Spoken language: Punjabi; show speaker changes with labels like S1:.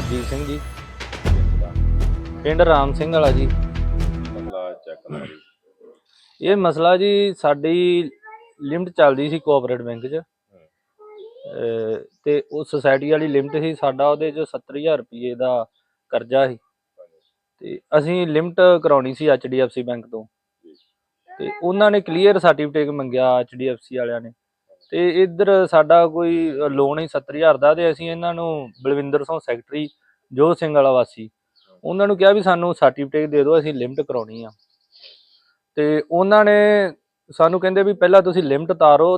S1: ਸਿੰਘ ਜੀ। ਪਿੰਡ ਰਾਮ ਸਿੰਘ ਵਾਲਾ ਜੀ।
S2: ਮਸਲਾ ਚੈੱਕ ਕਰਾ ਜੀ।
S1: ਇਹ ਮਸਲਾ ਜੀ ਸਾਡੀ ਲਿਮਟ ਚੱਲਦੀ ਸੀ ਕੋਆਪਰੇਟ ਬੈਂਕ 'ਚ। ਅਹ ਤੇ ਉਹ ਸੁਸਾਇਟੀ ਵਾਲੀ ਲਿਮਟ ਸੀ ਸਾਡਾ ਉਹਦੇ 'ਚ 70000 ਰੁਪਏ ਦਾ ਕਰਜ਼ਾ ਸੀ। ਤੇ ਅਸੀਂ ਲਿਮਟ ਕਰਾਉਣੀ ਸੀ HDFC ਬੈਂਕ ਤੋਂ। ਤੇ ਉਹਨਾਂ ਨੇ ਕਲੀਅਰ ਸਰਟੀਫਿਕੇਟ ਮੰਗਿਆ HDFC ਵਾਲਿਆਂ ਨੇ। ਤੇ ਇੱਧਰ ਸਾਡਾ ਕੋਈ ਲੋਨ ਹੀ 70000 ਦਾ ਤੇ ਅਸੀਂ ਇਹਨਾਂ ਨੂੰ ਬਲਵਿੰਦਰ ਸਿੰਘ ਸੈਕਟਰੀ ਜੋਤ ਸਿੰਘ ਵਾਲਾ ਵਾਸੀ, ਉਹਨਾਂ ਨੂੰ ਕਿਹਾ ਵੀ ਸਾਨੂੰ ਸਰਟੀਫਿਕੇਟ ਦੇ ਦਿਓ, ਅਸੀਂ ਲਿਮਟ ਕਰਾਉਣੀ ਆ। ਤੇ ਉਹਨਾਂ ਨੇ ਸਾਨੂੰ ਕਹਿੰਦੇ ਵੀ ਪਹਿਲਾਂ ਤੁਸੀਂ ਲਿਮਟ ਤਾਰੋ